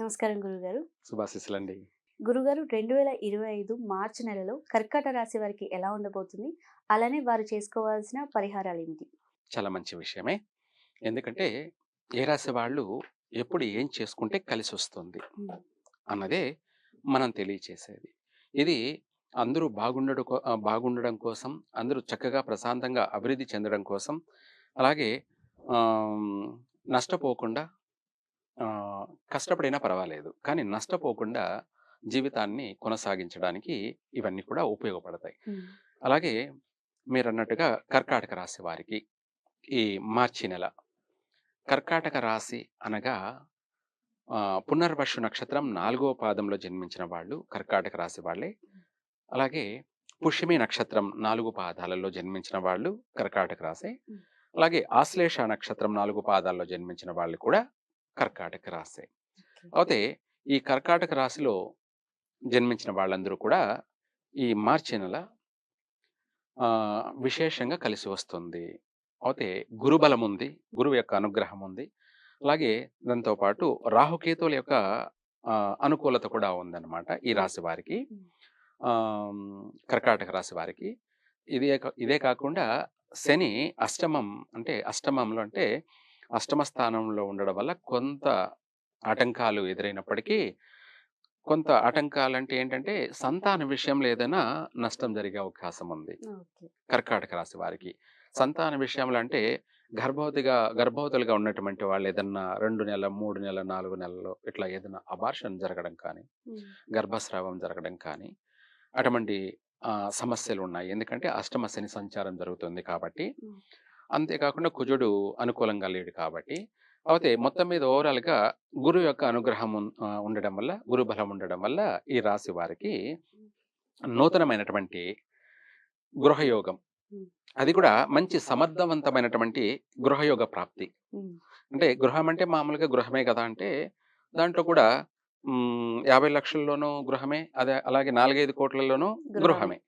నమస్కారం గురుగారు. శుభాశిస్సులండి. గురుగారు రెండు వేల ఇరవై ఐదు మార్చి నెలలో కర్కాట రాశి వారికి ఎలా ఉండబోతుంది? అలానే వారు చేసుకోవాల్సిన పరిహారాలు ఏమిటి చాలా మంచి విషయమే. ఎందుకంటే ఏ రాశి వాళ్ళు ఎప్పుడు ఏం చేసుకుంటే కలిసి వస్తుంది అన్నదే మనం తెలియచేసేది. ఇది అందరూ బాగుండడం బాగుండడం కోసం అందరూ చక్కగా ప్రశాంతంగా అభివృద్ధి చెందడం కోసం అలాగే నష్టపోకుండా కష్టపడినా పర్వాలేదు. కానీ నష్టపోకుండా జీవితాన్ని కొనసాగించడానికి ఇవన్నీ కూడా ఉపయోగపడతాయి. అలాగే మీరు అన్నట్టుగా కర్కాటక రాశి వారికి ఈ మార్చి నెల కర్కాటక రాశి అనగా ఆ, పునర్వసు నక్షత్రం నాలుగో పాదంలో జన్మించిన వాళ్ళు కర్కాటక రాశి వాళ్ళే. అలాగే పుష్యమి నక్షత్రం నాలుగు పాదాలలో జన్మించిన వాళ్ళు కర్కాటక రాశి. అలాగే ఆశ్లేష నక్షత్రం నాలుగు పాదాల్లో జన్మించిన వాళ్ళు కూడా కర్కాటక రాశి. అయితే ఈ కర్కాటక రాశిలో జన్మించిన వాళ్ళందరూ కూడా ఈ మార్చి నెల విశేషంగా కలిసి వస్తుంది. అయితే గురుబలం ఉంది గురువు యొక్క అనుగ్రహం ఉంది. అలాగే దాంతో పాటు రాహుకేతువుల యొక్క అనుకూలత కూడా ఉందన్నమాట ఈ రాశి వారికి. కర్కాటక రాశి వారికి. ఇదే ఇదే కాకుండా శని అష్టమం అంటే అష్టమంలో అంటే అష్టమ స్థానంలో ఉండడం వల్ల కొంత ఆటంకాలు ఎదురైనప్పటికీ కొంత ఆటంకాలు అంటే ఏంటంటే సంతాన విషయంలో ఏదైనా నష్టం జరిగే అవకాశం ఉంది. కర్కాటక రాశి వారికి. సంతాన విషయంలో అంటే గర్భవతిగా గర్భవతులుగా ఉన్నటువంటి వాళ్ళు ఏదన్నా రెండు నెలల మూడు నెలల నాలుగు నెలల్లో ఇట్లా ఏదైనా అబార్షన్ జరగడం కానీ గర్భస్రావం జరగడం కానీ అటువంటి సమస్యలు ఉన్నాయి. ఎందుకంటే అష్టమ శని సంచారం జరుగుతుంది కాబట్టి. అంతేకాకుండా కుజుడు అనుకూలంగా లేడు కాబట్టి. అయితే మొత్తం మీద ఓవరాల్గా గురువు యొక్క అనుగ్రహం ఉండడం వల్ల గురు బలం ఉండడం వల్ల ఈ రాశి వారికి నూతనమైనటువంటి గృహయోగం. అది కూడా మంచి సమర్థవంతమైనటువంటి గృహయోగ ప్రాప్తి. అంటే గృహం అంటే మామూలుగా గృహమే కదా అంటే దాంట్లో కూడా యాభై లక్షల్లోనూ గృహమే అదే అలాగే నాలుగైదు కోట్లలోనూ గృహమే.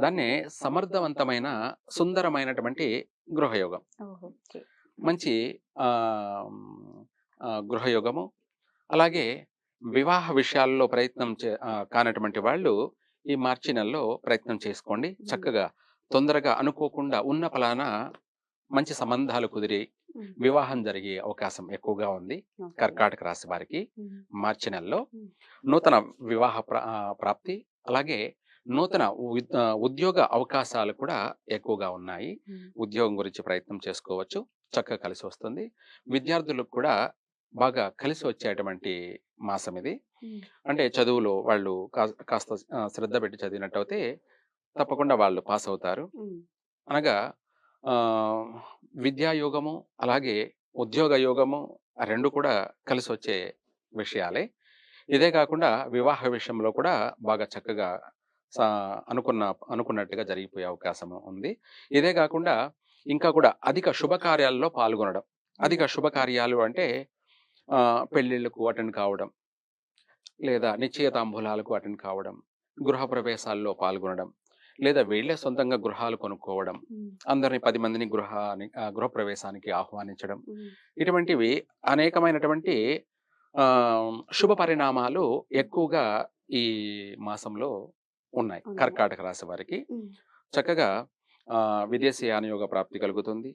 దాన్నే సమర్థవంతమైన సుందరమైనటువంటి గృహయోగం. మంచి గృహయోగము. అలాగే వివాహ విషయాల్లో ప్రయత్నం చే కానటువంటి వాళ్ళు ఈ మార్చి నెలలో ప్రయత్నం చేసుకోండి. చక్కగా తొందరగా అనుకోకుండా ఉన్న ఫలాన మంచి సంబంధాలు కుదిరి వివాహం జరిగే అవకాశం ఎక్కువగా ఉంది. కర్కాటక రాశి వారికి మార్చి నెలలో. నూతన వివాహ ప్రాప్తి. అలాగే నూతన ఉద్యోగ అవకాశాలు కూడా ఎక్కువగా ఉన్నాయి. ఉద్యోగం గురించి ప్రయత్నం చేసుకోవచ్చు. చక్కగా కలిసి వస్తుంది. విద్యార్థులకు కూడా బాగా కలిసి వచ్చేటువంటి మాసం ఇది. అంటే చదువులో వాళ్ళు కా- కాస్త శ్రద్ధ పెట్టి చదివినట్టయితే తప్పకుండా వాళ్ళు పాస్ అవుతారు. అనగా ఆ, విద్యా యోగము అలాగే ఉద్యోగ యోగము రెండు కూడా కలిసి వచ్చే విషయాలే. ఇదే కాకుండా వివాహ విషయంలో కూడా బాగా చక్కగా అనుకున్న అనుకున్నట్టుగా జరిగిపోయే అవకాశం ఉంది. ఇదే కాకుండా ఇంకా కూడా అధిక శుభకార్యాల్లో పాల్గొనడం. అధిక శుభకార్యాలు అంటే పెళ్ళిళ్ళకు అటెండ్ కావడం. లేదా నిశ్చయతాంబూలాలకు అటెండ్ కావడం. గృహ ప్రవేశాల్లో పాల్గొనడం. లేదా వీళ్ళే సొంతంగా గృహాలు కొనుక్కోవడం. అందరిని పది మందిని గృహాని ఆ, గృహ ప్రవేశానికి ఆహ్వానించడం ఇటువంటివి అనేకమైనటువంటి శుభ పరిణామాలు ఎక్కువగా ఈ మాసంలో ఉన్నాయి. కర్కాటక రాశి వారికి. చక్కగా విదేశీ యానయోగ ప్రాప్తి కలుగుతుంది.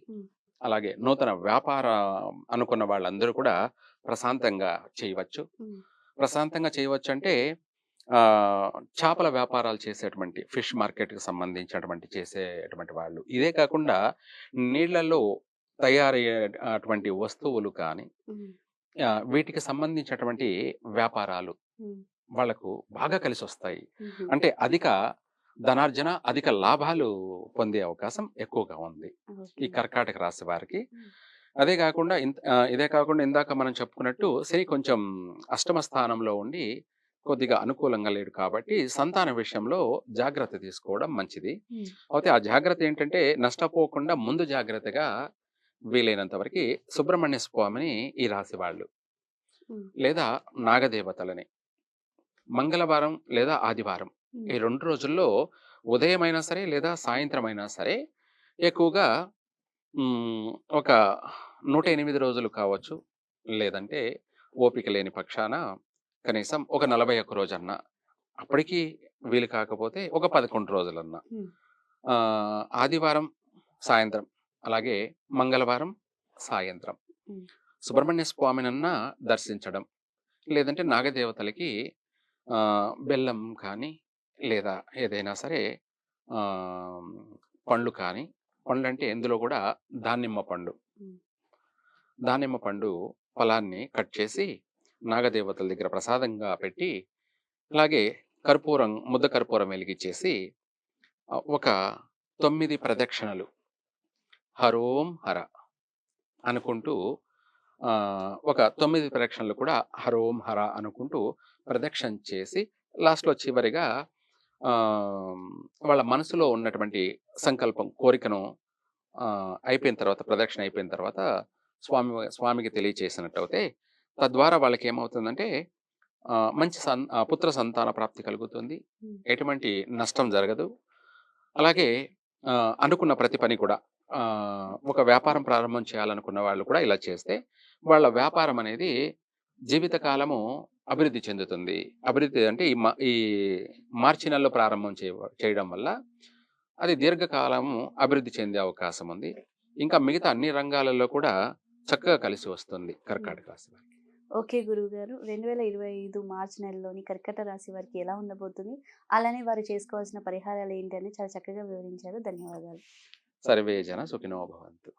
అలాగే నూతన వ్యాపార అనుకున్న వాళ్ళందరూ కూడా ప్రశాంతంగా చేయవచ్చు. ప్రశాంతంగా చేయవచ్చు అంటే ఆ, చేపల వ్యాపారాలు చేసేటువంటి ఫిష్ మార్కెట్కి సంబంధించినటువంటి చేసేటువంటి వాళ్ళు. ఇదే కాకుండా నీళ్ళలో తయారయ్యే అటువంటి వస్తువులు కానీ వీటికి సంబంధించినటువంటి వ్యాపారాలు వాళ్ళకు బాగా కలిసి వస్తాయి అంటే అధిక ధనార్జన అధిక లాభాలు పొందే అవకాశం ఎక్కువగా ఉంది ఈ. కర్కాటక రాశి వారికి. అదే కాకుండా ఇదే కాకుండా ఇందాక మనం చెప్పుకున్నట్టు శని కొంచెం అష్టమ స్థానంలో ఉండి కొద్దిగా అనుకూలంగా లేడు కాబట్టి సంతాన విషయంలో జాగ్రత్త తీసుకోవడం మంచిది. అయితే ఆ జాగ్రత్త ఏంటంటే నష్టపోకుండా ముందు జాగ్రత్తగా వీలైనంత వరకు సుబ్రహ్మణ్య స్వామిని ఈ రాశి వాళ్ళు లేదా నాగదేవతలని మంగళవారం లేదా ఆదివారం. ఈ రెండు రోజుల్లో ఉదయం అయినా సరే లేదా సాయంత్రం అయినా సరే ఎక్కువగా ఒక నూట ఎనిమిది రోజులు కావచ్చు. లేదంటే ఓపిక లేని పక్షాన కనీసం ఒక నలభై ఒక్క రోజన్నా. అప్పటికి వీలు కాకపోతే ఒక పదకొండు రోజులన్నా. ఆదివారం సాయంత్రం అలాగే మంగళవారం సాయంత్రం. సుబ్రహ్మణ్య స్వామినన్నా దర్శించడం. లేదంటే నాగదేవతలకి బెల్లం కానీ లేదా ఏదైనా సరే పండ్లు కానీ పండ్లు అంటే ఎందులో కూడా దానిమ్మ పండు. దానిమ్మ పండు ఫలాన్ని కట్ చేసి నాగదేవతల దగ్గర ప్రసాదంగా పెట్టి అలాగే కర్పూరం ముద్ద కర్పూరం వెలిగించేసి ఒక తొమ్మిది ప్రదక్షిణలు హరోం హర అనుకుంటూ ఒక తొమ్మిది ప్రదక్షిణలు కూడా హరోం హర అనుకుంటూ ప్రదక్షిణ చేసి లాస్ట్లో చివరిగా వాళ్ళ మనసులో ఉన్నటువంటి సంకల్పం కోరికను అయిపోయిన తర్వాత ప్రదక్షిణ అయిపోయిన తర్వాత స్వామి స్వామికి తెలియచేసినట్టు అయితే తద్వారా వాళ్ళకి ఏమవుతుందంటే మంచి సన్ పుత్ర సంతాన ప్రాప్తి కలుగుతుంది. ఎటువంటి నష్టం జరగదు అలాగే అనుకున్న ప్రతి పని కూడా ఒక వ్యాపారం ప్రారంభం చేయాలనుకున్న వాళ్ళు కూడా ఇలా చేస్తే వాళ్ళ వ్యాపారం అనేది జీవితకాలము అభివృద్ధి చెందుతుంది. అభివృద్ధి అంటే ఈ మా- ఈ మార్చి నెలలో ప్రారంభం చేయ చేయడం వల్ల అది దీర్ఘకాలము అభివృద్ధి చెందే అవకాశం ఉంది. ఇంకా మిగతా అన్ని రంగాలలో కూడా చక్కగా కలిసి వస్తుంది కర్కాటక రాశి వారికి. ఓకే గురువు గారు రెండు వేల ఇరవై ఐదు మార్చి నెలలోని కర్కట రాశి వారికి ఎలా ఉండబోతుంది? అలానే వారు చేసుకోవాల్సిన పరిహారాలు ఏంటి అని చాలా చక్కగా వివరించారు. ధన్యవాదాలు. సర్వే జన సుఖినో భవంతు.